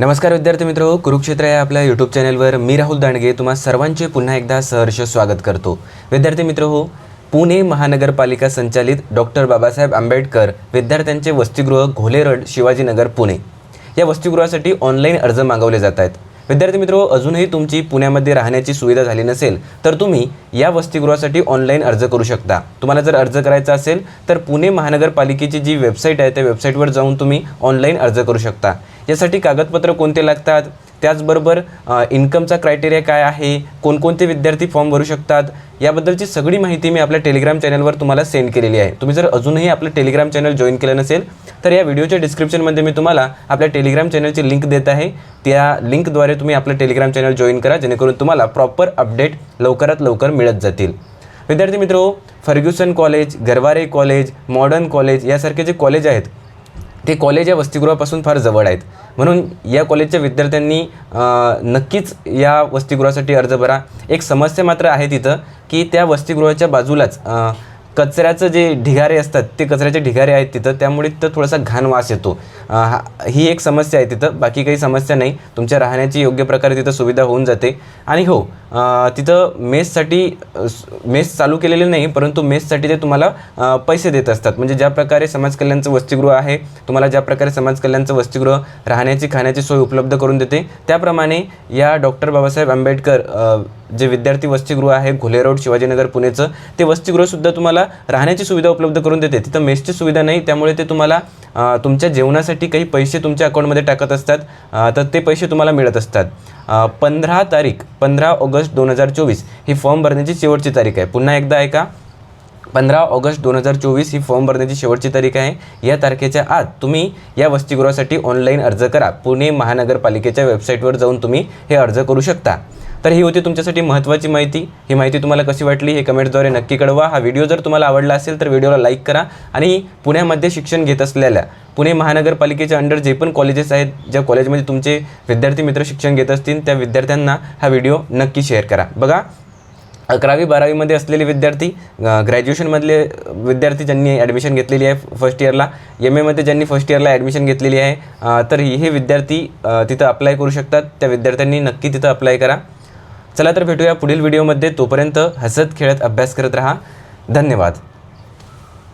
नमस्कार विद्यार्थी मित्र कुरुक्षेत्र या आपल्या यूट्यूब चॅनलवर मी राहुल दांडगे तुम्हा सर्वांचे पुन्हा एकदा सहर्ष स्वागत करतो. विद्यार्थी मित्र हो पुणे महानगरपालिका संचालित डॉक्टर बाबासाहेब आंबेडकर विद्यार्थ्यांचे वसतिगृह घोलेरड शिवाजीनगर पुणे. या वसतिगृहासाठी ऑनलाईन अर्ज मागवले जात आहेत. विद्यार्थी मित्रो अजूनही तुमची पुण्यामध्ये राहण्याची सुविधा झाली नसेल तर तुम्ही या वसतिगृहासाठी ऑनलाईन अर्ज करू शकता. तुम्हाला जर अर्ज करायचा असेल तर पुणे महानगरपालिकेची जी वेबसाईट आहे त्या वेबसाईटवर जाऊन तुम्ही ऑनलाईन अर्ज करू शकता. यासाठी कागदपत्र कोणते लागतात? त्याचबरोबर इन्कमचा क्रायटेरिया काय आहे कोणकोणते विद्यार्थी फॉर्म भरू शकतात याबद्दलची सगळी माहिती मी आपल्या टेलिग्राम चॅनलवर तुम्हाला सेंड केलेली आहे. तुम्ही जर अजूनही आपलं टेलिग्राम चॅनल जॉईन केलं नसेल तर या व्हिडिओच्या डिस्क्रिप्शनमध्ये मी तुम्हाला आपल्या टेलिग्राम चॅनलची लिंक देत आहे. त्या लिंकद्वारे तुम्ही आपलं टेलिग्राम चॅनल जॉईन करा जेणेकरून तुम्हाला प्रॉपर अपडेट लवकरात लवकर मिळत जातील. विद्यार्थी मित्र Fergusson college Garware college modern college यासारखे जे कॉलेज आहेत ते कॉलेज या वसतिगृहापासून फार जवळ आहेत. म्हणून या कॉलेजच्या विद्यार्थ्यांनी नक्कीच या वसतिगृहासाठी अर्ज भरा. एक समस्या मात्र आहे तिथं की त्या वसतिगृहाच्या बाजूलाच कचऱ्याचं जे ढिगारे असतात ते कचऱ्याचे ढिगारे आहेत तिथं त्यामुळे तिथं थोडासा घाण वास येतो हा- ही एक समस्या आहे तिथं बाकी काही समस्या नाही. तुमच्या राहण्याची योग्य प्रकारे तिथं सुविधा होऊन जाते. आणि हो तिथं मेससाठी मेस चालू केलेले नाही परंतु मेससाठी ते तुम्हाला पैसे देत असतात. म्हणजे ज्या प्रकारे समाज कल्याणचं वसतिगृह आहे तुम्हाला ज्या प्रकारे समाज कल्याणचं वसतिगृह राहण्याची खाण्याची सोय उपलब्ध करून देते त्याप्रमाणे या डॉक्टर बाबासाहेब आंबेडकर जे विद्यार्थी वसतिगृह आहे घोले रोड शिवाजीनगर पुणेचं ते वसतिगृहसुद्धा तुम्हाला राहण्याची सुविधा उपलब्ध करून देते. तिथं मेसची सुविधा नाही त्यामुळे ते तुम्हाला तुमच्या जेवणासाठी काही पैसे तुमच्या अकाउंटमध्ये टाकत असतात तर ते पैसे तुम्हाला मिळत असतात. पंधरा तारीख पंधरा ऑगस्ट दोन हजार चोवीस ही फॉर्म भरण्याची शेवटची तारीख आहे. पुन्हा एकदा ऐका. पंधरा ऑगस्ट दोन हजार चोवीस ही फॉर्म भरण्याची शेवटची तारीख आहे. या तारखेच्या आत तुम्ही या वसतिगृहासाठी ऑनलाईन अर्ज करा. पुणे महानगरपालिकेच्या वेबसाईटवर जाऊन तुम्ही हे अर्ज करू शकता. तर ही होती तुमच्यासाठी महत्त्वाची माहिती. ही माहिती तुम्हाला कशी वाटली हे कमेंटद्वारे नक्की कळवा. हा व्हिडिओ जर तुम्हाला आवडला असेल तर व्हिडिओला लाईक करा आणि पुण्यामध्ये शिक्षण घेत असलेल्या पुणे महानगरपालिकेच्या अंडर जे पण कॉलेजेस आहेत ज्या कॉलेजमध्ये तुमचे विद्यार्थी मित्र शिक्षण घेत असतील त्या विद्यार्थ्यांना हा व्हिडिओ नक्की शेअर करा. बघा अकरावी बारावीमध्ये असलेले विद्यार्थी ग्रॅज्युएशनमधले विद्यार्थी ज्यांनी ॲडमिशन घेतलेली आहे फर्स्ट इयरला एम एमध्ये ज्यांनी फर्स्ट इयरला ॲडमिशन घेतलेली आहे तर हे विद्यार्थी तिथं अप्लाय करू शकतात. त्या विद्यार्थ्यांनी नक्की तिथं अप्लाय करा. चला तर भेटूया पुढील व्हिडिओमध्ये. तोपर्यंत हसत खेळत अभ्यास करत राहा. धन्यवाद.